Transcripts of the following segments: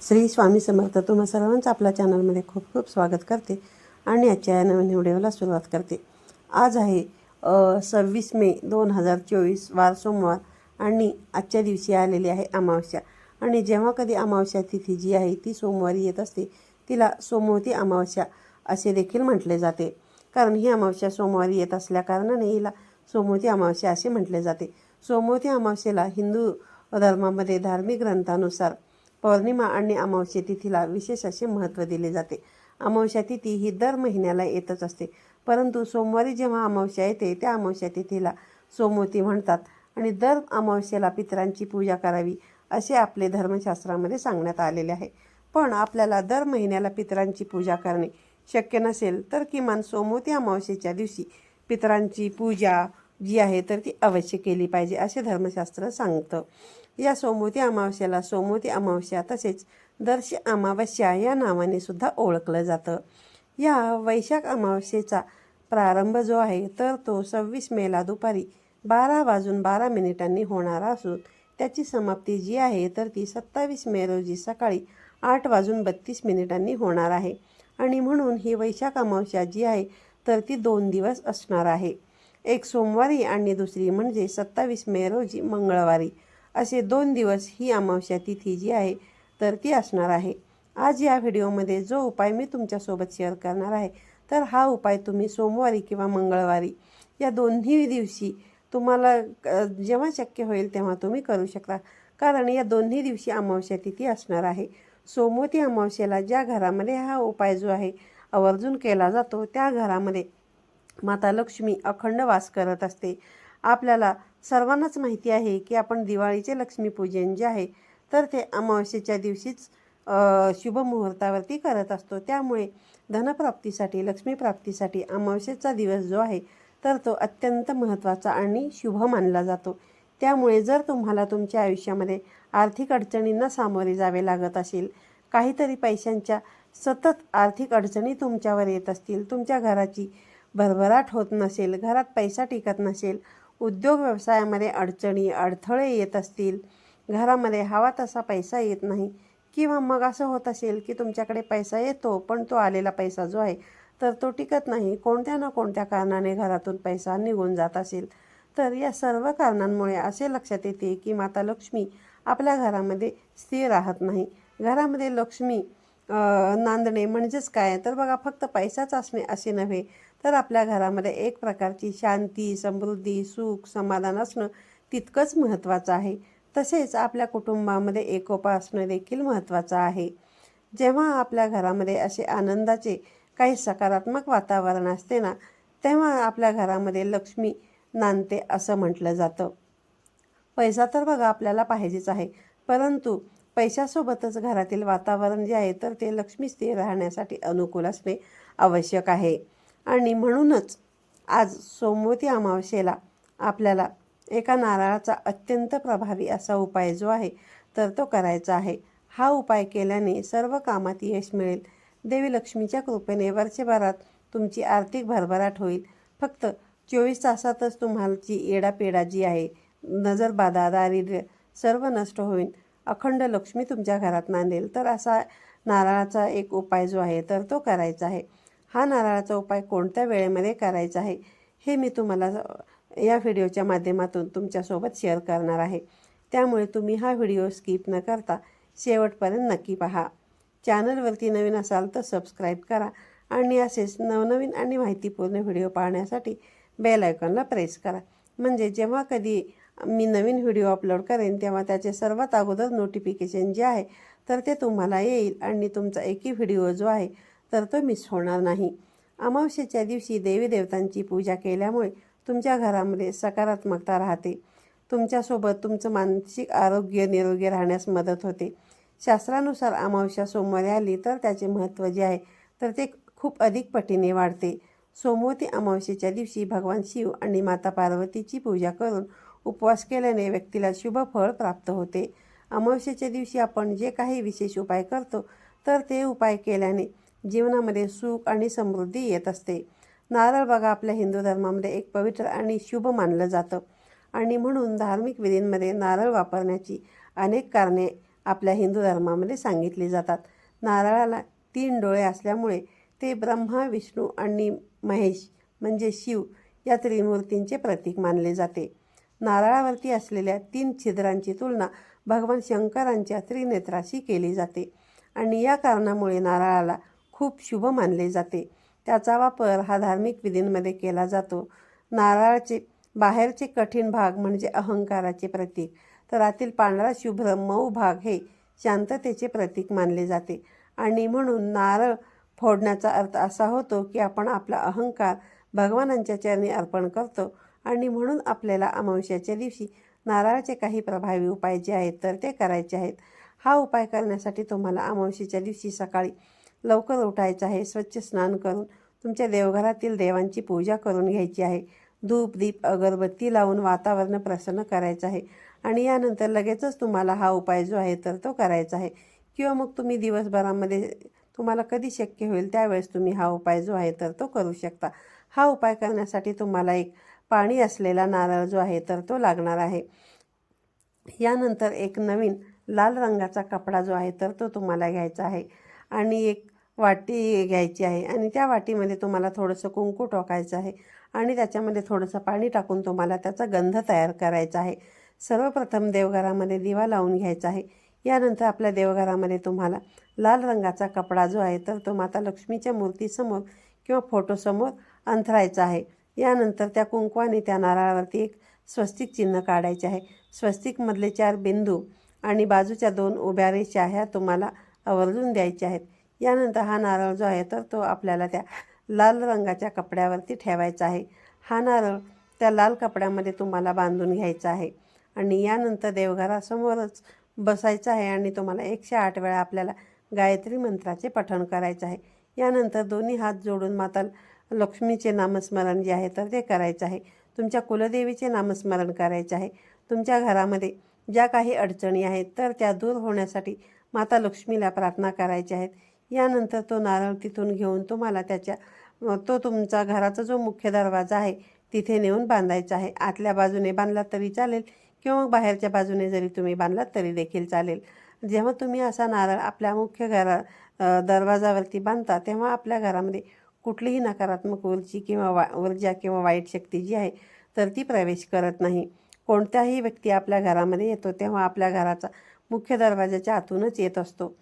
श्री स्वामी समर्थ. तुम्हा सर्वांचं आपल्या चॅनलमध्ये खूप खूप स्वागत करते आणि आजच्या नवीन व्हिडिओला सुरुवात करते. आज आहे सव्वीस मे दोन हजार चोवीस वार सोमवार आणि आजच्या दिवशी आलेली आहे अमावस्या. आणि जेव्हा कधी अमावस्या तिथी जी आहे ती सोमवारी येत असते तिला सोमवती अमावस्या असे देखील म्हटले जाते. कारण ही अमावस्या सोमवारी येत असल्याकारणाने हिला सोमवती अमावस्या असे म्हटले जाते. सोमवती अमावस्येला हिंदू धर्मामध्ये धार्मिक ग्रंथानुसार पौर्णिमा आणि अमावस्या तिथीला विशेष असे महत्त्व दिले जाते. अमावस्या तिथी ही दर महिन्याला येतच असते. परंतु सोमवारी जेव्हा अमावस्या येते त्या अमावस्या तिथीला सोमवती म्हणतात आणि दर अमावस्येला पितरांची पूजा करावी असे आपले धर्मशास्त्रामध्ये सांगण्यात आलेले आहे. पण आपल्याला दर महिन्याला पितरांची पूजा करणे शक्य नसेल तर किमान सोमवती अमावस्येच्या दिवशी पितरांची पूजा जी आहे तर ती अवश्य केली पाहिजे असे धर्मशास्त्र सांगतं. या सोमवती अमावस्याला सोमवती अमावस्या तसेच दर्श अमावस्या या नावाने सुद्धा ओळखलं जातं. या वैशाख अमावस्येचा प्रारंभ जो आहे तर तो सव्वीस मेला दुपारी बारा वाजून बारा मिनिटांनी होणारा असून त्याची समाप्ती जी आहे तर ती सत्तावीस मे रोजी सकाळी आठ वाजून बत्तीस मिनिटांनी होणार आहे. आणि म्हणून ही वैशाख अमावस्या जी आहे तर ती दोन दिवस असणार आहे. एक सोमवारी आणि दुसरी म्हणजे सत्तावीस मे रोजी मंगळवारी. असे दोन दिवस ही अमावस्या तिथी जी आहे तर ती असणार आहे. आज या व्हिडिओमध्ये जो उपाय मी तुमच्यासोबत शेअर करणार आहे तर हा उपाय तुम्ही सोमवारी किंवा मंगळवारी या दोन्ही दिवशी तुम्हाला जेव्हा शक्य होईल तेव्हा तुम्ही करू शकता. कारण या दोन्ही दिवशी अमावस्या तिथी असणार आहे. सोमवती अमावस्येला ज्या घरामध्ये हा उपाय जो आहे आवर्जून केला जातो त्या घरामध्ये माता लक्ष्मी अखंड वास करत असते. आपल्याला सर्वांनाच माहिती आहे की आपण दिवाळीचे लक्ष्मीपूजन जे आहे तर ते अमावस्येच्या दिवशीच शुभ मुहूर्तावरती करत असतो. त्यामुळे धनप्राप्तीसाठी लक्ष्मीप्राप्तीसाठी अमावस्येचा दिवस जो आहे तर तो अत्यंत महत्त्वाचा आणि शुभ मानला जातो. त्यामुळे जर तुम्हाला तुमच्या आयुष्यामध्ये आर्थिक अडचणींना सामोरे जावे लागत असेल काहीतरी पैशांच्या सतत आर्थिक अडचणी तुमच्यावर येत असतील तुमच्या घराची भरभराट होत नसेल घरात पैसा टिकत नसेल उद्योग व्यवसायामध्ये अडचणी अडथळे येत असतील घरामध्ये हवा तसा पैसा येत नाही किंवा मग असं होत असेल की तुमच्याकडे पैसा येतो पण तो आलेला पैसा जो आहे तर तो टिकत नाही कोणत्या ना कोणत्या कारणाने घरातून पैसा निघून जात असेल. तर या सर्व कारणांमुळे असे लक्षात येते की माता लक्ष्मी आपल्या घरामध्ये स्थिर राहत नाही. घरामध्ये लक्ष्मी नांदणे म्हणजेच काय? तर बघा फक्त पैसाच असणे असे नव्हे. तर आपल्या घरामध्ये एक प्रकारची शांती समृद्धी सुख समाधान असणं तितकंच महत्त्वाचं आहे. तसेच आपल्या कुटुंबामध्ये एकोपा असणं देखील महत्त्वाचं आहे. जेव्हा आपल्या घरामध्ये असे आनंदाचे काही सकारात्मक वातावरण असते ना तेव्हा आपल्या घरामध्ये लक्ष्मी नांदते असं म्हटलं जातं. पैसा तर बघा आपल्याला पाहिजेच आहे. परंतु पैशासोबतच घरातील वातावरण जे आहे तर ते लक्ष्मी स्थिर राहण्यासाठी अनुकूल असणे आवश्यक आहे. आणि म्हणूनच आज सोमवती अमावस्येला आपल्याला एका नारळाचा अत्यंत प्रभावी असा उपाय जो आहे तर तो करायचा आहे. हा उपाय केल्याने सर्व कामात यश मिळेल. देवी लक्ष्मीच्या कृपेने वर्षभरात तुमची आर्थिक भरभराट होईल. फक्त चोवीस तासातच तुम्हाची येडापेडा जी आहे नजरबाधा दारिद्र्य सर्व नष्ट होईल. अखंड लक्ष्मी तुमच्या घरात नांदेल. तर असा नारळाचा एक उपाय जो आहे तर तो करायचा आहे. हा नारळाचा उपाय कोणत्या वेळेमध्ये करायचा आहे हे मी तुम्हाला या व्हिडिओच्या माध्यमातून तुमच्यासोबत शेअर करणार आहे. त्यामुळे तुम्ही हा व्हिडिओ स्किप न करता शेवटपर्यंत नक्की पहा. चॅनलवरती नवीन असाल तर सबस्क्राईब करा आणि असेच नवनवीन आणि माहितीपूर्ण व्हिडिओ पाहण्यासाठी बेल आयकॉनला प्रेस करा. म्हणजे जेव्हा कधी मी नवीन व्हिडिओ अपलोड करेन तेव्हा त्याचे सर्वात अगोदर नोटिफिकेशन जे आहे तर ते तुम्हाला येईल आणि तुमचा एकही व्हिडिओ जो आहे तर तो मिस होणार नाही. अमावस्येच्या दिवशी देवी देवतांची पूजा केल्यामुळे तुमच्या घरामध्ये सकारात्मकता राहते. तुमच्यासोबत तुमचं मानसिक आरोग्य निरोगी राहण्यास मदत होते. शास्त्रानुसार अमावस्या सोमवारी आली तर त्याचे महत्त्व जे आहे तर ते खूप अधिक पटीने वाढते. सोमवती अमावस्येच्या दिवशी भगवान शिव आणि माता पार्वतीची पूजा करून उपवास केल्याने व्यक्तीला शुभ फळ प्राप्त होते. अमावस्येच्या दिवशी आपण जे काही विशेष उपाय करतो तर ते उपाय केल्याने जीवनामध्ये सुख आणि समृद्धी येत असते. नारळ बघा आपल्या हिंदू धर्मामध्ये एक पवित्र आणि शुभ मानलं जातं. आणि म्हणून धार्मिक विधींमध्ये नारळ वापरण्याची अनेक कारणे आपल्या हिंदू धर्मामध्ये सांगितली जातात. नारळाला तीन डोळे असल्यामुळे ते ब्रह्मा विष्णू आणि महेश म्हणजे शिव या त्रिमूर्तींचे प्रतीक मानले जाते. नारळावरती असलेल्या तीन छिद्रांची तुलना भगवान शंकरांच्या त्रिनेत्राशी केली जाते आणि या कारणामुळे नारळाला खूप शुभ मानले जाते. त्याचा वापर हा धार्मिक विधींमध्ये केला जातो. नारळाचे बाहेरचे कठीण भाग म्हणजे अहंकाराचे प्रतीक तर आतील पांढरा शुभ्र मऊ भाग हे शांततेचे प्रतीक मानले जाते. आणि म्हणून नारळ फोडण्याचा अर्थ असा होतो की आपण आपला अहंकार भगवानांच्या चरणी अर्पण करतो. आणि म्हणून आपल्याला अमावस्याच्या दिवशी नारळाचे काही प्रभावी उपाय जे आहेत तर ते करायचे आहेत. हा उपाय करण्यासाठी तुम्हाला अमावस्येच्या दिवशी सकाळी लवकर उठायचं आहे. स्वच्छ स्नान करून तुमच्या देवघरातील देवांची पूजा करून घ्यायची आहे. धूप दीप अगरबत्ती लावून वातावरण प्रसन्न करायचं आहे. आणि यानंतर लगेचच तुम्हाला हा उपाय जो आहे तर तो करायचा आहे. किंवा मग तुम्ही दिवसभरामध्ये तुम्हाला कधी शक्य होईल त्यावेळेस तुम्ही हा उपाय जो आहे तर तो करू शकता. हा उपाय करण्यासाठी तुम्हाला एक पाणी असलेला नारळ जो आहे तर तो लागणार आहे. यानंतर एक नवीन लाल रंगाचा कपडा जो आहे तर तो तुम्हाला घ्यायचा आहे. आणि एक वाटी घ्यायची आहे. आणि त्या वाटीमध्ये तुम्हाला थोडंसं कुंकू टाकायचं आहे. आणि त्याच्यामध्ये थोडंसं पाणी टाकून तुम्हाला त्याचा गंध तयार करायचा आहे. सर्वप्रथम देवघरामध्ये दिवा लावून घ्यायचा आहे. यानंतर आपल्या देवघरामध्ये तुम्हाला लाल रंगाचा कपडा जो आहे तर तो माता लक्ष्मीच्या मूर्तीसमोर किंवा फोटोसमोर अंथरायचा आहे. यानंतर त्या कुंकवाने त्या नारळावरती एक स्वस्तिक चिन्ह काढायचे आहे. स्वस्तिकमधले चार बिंदू आणि बाजूच्या दोन उभ्या रेषा ह्या तुम्हाला आवर्जून द्यायच्या आहेत. यानंतर हा नारळ जो आहे तर तो आपल्याला त्या लाल रंगाच्या कपड्यावरती ठेवायचा आहे. हा नारळ त्या लाल कपड्यामध्ये तुम्हाला बांधून घ्यायचा आहे आणि यानंतर देवघरासमोरच बसायचं आहे आणि तुम्हाला एकशे आठ वेळा आपल्याला गायत्री मंत्राचे पठण करायचं आहे. यानंतर दोन्ही हात जोडून माता लक्ष्मीचे नामस्मरण जे आहे तर ते करायचं आहे. तुमच्या कुलदेवीचे नामस्मरण करायचे आहे. तुमच्या घरामध्ये ज्या काही अडचणी आहेत तर त्या दूर होण्यासाठी माता लक्ष्मीला प्रार्थना करायच्या आहेत. यानंतर तो नारळ तिथून घेऊन तुम्हाला त्याच्या तो तुमचा घराचा जो मुख्य दरवाजा आहे तिथे नेऊन बांधायचा आहे. आतल्या बाजूने बांधला तरी चालेल किंवा मग बाहेरच्या बाजूने जरी तुम्ही बांधलात तरी देखील चालेल. जेव्हा तुम्ही असा नारळ आपल्या मुख्य घरा दरवाजावरती बांधता तेव्हा आपल्या घरामध्ये कुठलीही नकारात्मक ऊर्जी किंवा वा ऊर्जा किंवा वाईट शक्ती जी आहे तर ती प्रवेश करत नाही. कोणत्याही व्यक्ती आपल्या घरामध्ये येतो तेव्हा आपल्या घराचा मुख्य दरवाजाच्या आतूनच येत असतो.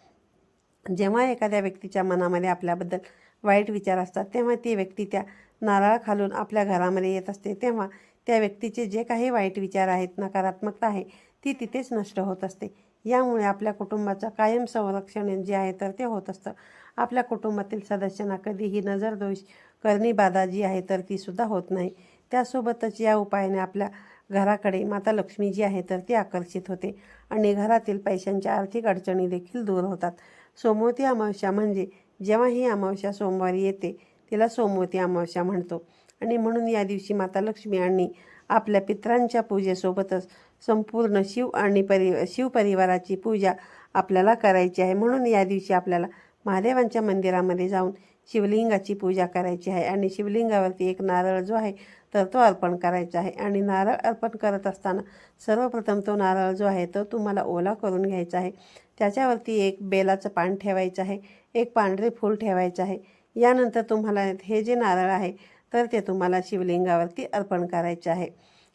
जेव्हा एखाद्या व्यक्तीच्या मनामध्ये आपल्याबद्दल वाईट विचार असतात तेव्हा ती व्यक्ती त्या नारळाखालून आपल्या घरामध्ये येत असते. तेव्हा त्या व्यक्तीचे जे काही वाईट विचार आहेत नकारात्मकता आहे ती तिथेच नष्ट होत असते. यामुळे आपल्या कुटुंबाचं कायम संरक्षण जे आहे तर ते होत असतं. आपल्या कुटुंबातील सदस्यांना कधीही नजरदोष करणी बाधा जी आहे तर तीसुद्धा होत नाही. त्यासोबतच या उपायाने आपल्या घराकडे माता लक्ष्मी जी आहे तर ती आकर्षित होते आणि घरातील पैशांच्या आर्थिक अडचणी देखील दूर होतात. सोमवती अमावस्या म्हणजे जेव्हा ही अमावस्या सोमवारी येते तिला सोमवती अमावस्या म्हणतो. आणि म्हणून या दिवशी माता लक्ष्मी आणि आपल्या पित्रांच्या पूजेसोबतच संपूर्ण शिव आणि परि शिवपरिवाराची पूजा आपल्याला करायची आहे. म्हणून या दिवशी आपल्याला महादेवांच्या मंदिरामध्ये जाऊन शिवलिंगाची पूजा करायची आहे आणि शिवलिंगावरती एक नारळ जो आहे तर तो अर्पण करायचा आहे. आणि नारळ अर्पण करत असताना सर्वप्रथम तो नारळ जो आहे तो तुम्हाला ओला करून घ्यायचा आहे. त्याच्यावरती एक बेलाचं पान ठेवायचं आहे एक पांढरे फूल ठेवायचं आहे. यानंतर तुम्हाला हे जे नारळ आहे तर ते तुम्हाला शिवलिंगावरती अर्पण करायचे आहे.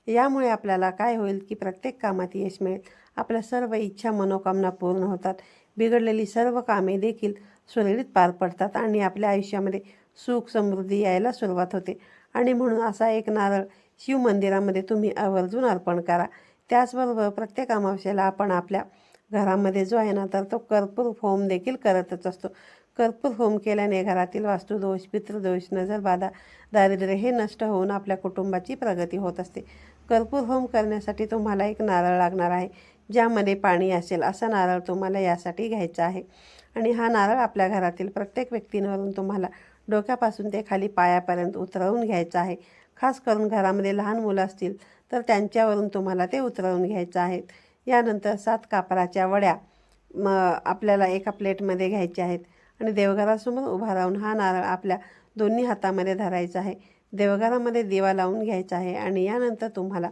यामुळे आपल्याला काय होईल की प्रत्येक कामात यश मिळेल. आपल्या सर्व इच्छा मनोकामना पूर्ण होतात. बिघडलेली सर्व कामे देखील सुरळीत पार पडतात आणि आपल्या आयुष्यामध्ये सुख समृद्धी यायला सुरुवात होते. आणि म्हणून असा एक नारळ शिव मंदिरामध्ये तुम्ही आवर्जून अर्पण करा. त्याचबरोबर प्रत्येक अमावश्याला आपण आपल्या घरामध्ये जो आहे ना तर तो कर्पूर होम देखील करतच असतो. कर्पूर होम केल्याने घरातील वास्तुदोष पितृदोष नजरबाधा दारिद्र्य हे नष्ट होऊन आपल्या कुटुंबाची प्रगती होत असते. कर्पूर होम करण्यासाठी तुम्हाला एक नारळ लागणार आहे ज्यामध्ये पाणी असेल असा नारळ तुम्हाला यासाठी घ्यायचा आहे. आणि हा नारळ आपल्या घरातील प्रत्येक व्यक्तींवरून तुम्हाला डोक्यापासून ते खाली पायापर्यंत उतरवून घ्यायचं आहे. खास करून घरामध्ये लहान मुलं असतील तर त्यांच्यावरून तुम्हाला ते उतरवून घ्यायचं आहे. यानंतर सात कापराच्या वड्या म आपल्याला एका प्लेटमध्ये घ्यायच्या आहेत. आणि देवघरासमोर उभा राहून हा नारळ आपल्या दोन्ही हातामध्ये धरायचा आहे. देवघरामध्ये दिवा लावून घ्यायचा आहे आणि यानंतर तुम्हाला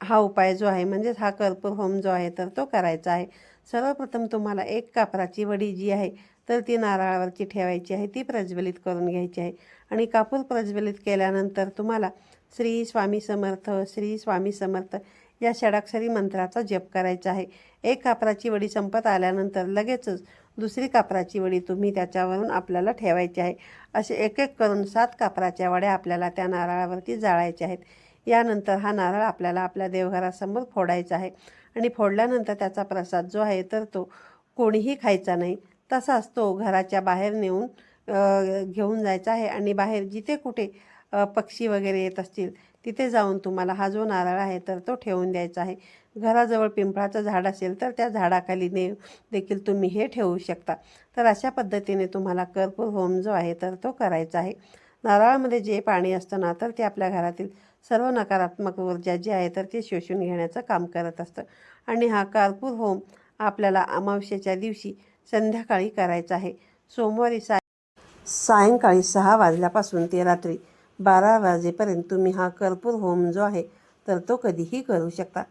हा उपाय जो आहे म्हणजेच हा कर्पूर होम जो आहे तर तो करायचा आहे. सर्वप्रथम तुम्हाला एक कापराची वडी जी आहे तर ती नारळावरची ठेवायची आहे ती प्रज्वलित करून घ्यायची आहे. आणि कापूर प्रज्वलित केल्यानंतर तुम्हाला श्री स्वामी समर्थ श्री स्वामी समर्थ या षडाक्षरी मंत्राचा जप करायचा आहे. एक कापराची वडी संपत आल्यानंतर लगेचच दुसरी कापराची वडी तुम्ही त्याच्यावरून आपल्याला ठेवायची आहे. असे एक एक करून सात कापराच्या वड्या आपल्याला त्या नारळावरती जाळायच्या आहेत. यानंतर हा नारळ आपल्याला आपल्या देवघरासमोर फोडायचा आहे. आणि फोडल्यानंतर त्याचा प्रसाद जो आहे तर तो कोणीही खायचा नाही. तसाच तो घराच्या बाहेर नेऊन घेऊन जायचा आहे आणि बाहेर जिथे कुठे पक्षी वगैरे येत असतील तिथे जाऊन तुम्हाला हा जो नारळ आहे तर तो ठेवून द्यायचा आहे. घराजवळ पिंपळाचं झाड असेल तर त्या झाडाखाली ने देखील तुम्ही हे ठेवू शकता. तर अशा पद्धतीने तुम्हाला कर्पूर होम जो आहे तर तो करायचा आहे. नारळामध्ये जे पाणी असतं ना तर ते आपल्या घरातील सर्व नकारात्मक ऊर्जा जी आहे तर ते शोषून घेण्याचं काम करत असतं. आणि हा कर्पूर होम आपल्याला अमावस्येच्या दिवशी संध्याकाळी करायचा आहे. सोमवारी सा सायंकाळी सहा वाजल्यापासून ते रात्री बारा वाजेपर्यंत तुम्ही हा कर्पूर होम जो आहे तर तो कधीही करू शकता.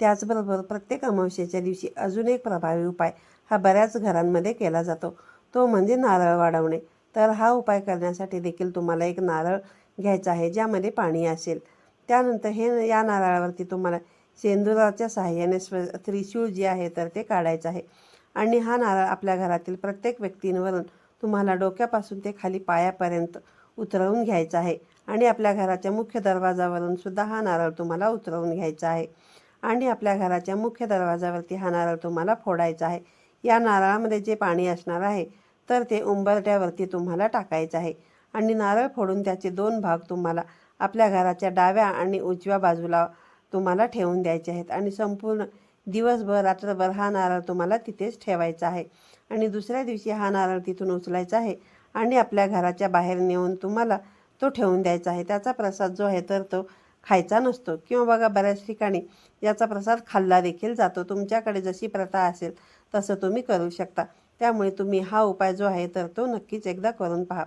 त्याचबरोबर प्रत्येक अमावस्येच्या दिवशी अजून एक प्रभावी उपाय हा बऱ्याच घरांमध्ये केला जातो. तो म्हणजे नारळ वाढवणे. तर हा उपाय करण्यासाठी देखील तुम्हाला एक नारळ घ्यायचा आहे ज्यामध्ये पाणी असेल. त्यानंतर हे या नारळावरती तुम्हाला सेंदुराच्या सहाय्याने स्व त्रिशूळ जे आहे तर ते काढायचं आहे. आणि हा नारळ आपल्या घरातील प्रत्येक व्यक्तींवरून तुम्हाला डोक्यापासून ते खाली पायापर्यंत उतरवून घ्यायचा आहे. आणि आपल्या घराच्या मुख्य दरवाजावरून सुद्धा हा नारळ तुम्हाला उतरवून घ्यायचा आहे. आणि आपल्या घराच्या मुख्य दरवाजावरती हा नारळ तुम्हाला फोडायचा आहे. या नारळामध्ये जे पाणी असणार आहे तर ते उंबरट्यावरती तुम्हाला टाकायचं आहे. आणि नारळ फोडून त्याचे दोन भाग तुम्हाला आपल्या घराच्या डाव्या आणि उजव्या बाजूला तुम्हाला ठेवून द्यायचे आहेत. आणि संपूर्ण दिवसभर रात्रभर हा नारळ तुम्हाला तिथेच ठेवायचा आहे. आणि दुसऱ्या दिवशी हा नारळ तिथून उचलायचा आहे आणि आपल्या घराच्या बाहेर नेऊन तुम्हाला तो ठेवून द्यायचा आहे. त्याचा प्रसाद जो आहे तर तो खायचा नसतो. किंवा बघा बऱ्याच ठिकाणी याचा प्रसाद खाल्ला देखील जातो. तुमच्याकडे जशी प्रथा असेल तसं तुम्ही करू शकता. त्यामुळे तुम्ही हा उपाय जो आहे तर तो नक्कीच एकदा करून पहा.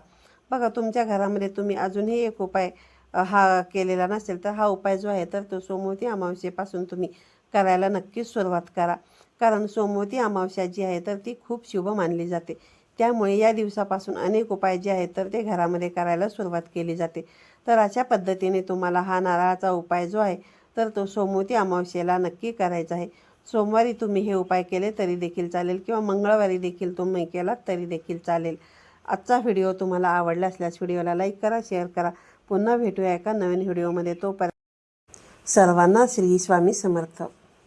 बघा तुमच्या घरामध्ये तुम्ही अजूनही एक उपाय हा केलेला नसेल तर हा उपाय जो आहे तर तो सोमवती अमावस्येपासून तुम्ही करायला नक्कीच सुरुवात करा. कारण सोमवती अमावस्या जी आहे तर ती खूप शुभ मानली जाते. त्यामुळे या दिवसापासून अनेक उपाय जे आहेत तर ते घरामध्ये करायला सुरुवात केली जाते. तर अशा पद्धतीने तुम्हाला हा नारळाचा उपाय जो आहे तर तो सोमवती अमावस्येला नक्की करायचा आहे. सोमवारी तुम्ही हे उपाय केले तरी देखील चालेल किंवा मंगळवारी देखील तुम्ही केलात तरी देखील चालेल. आजचा व्हिडिओ तुम्हाला आवडला असल्यास व्हिडिओला लाईक करा शेअर करा. पुन्हा भेटूया एका नवीन व्हिडिओमध्ये. तोपर्यंत सर्वांना श्री स्वामी समर्थ.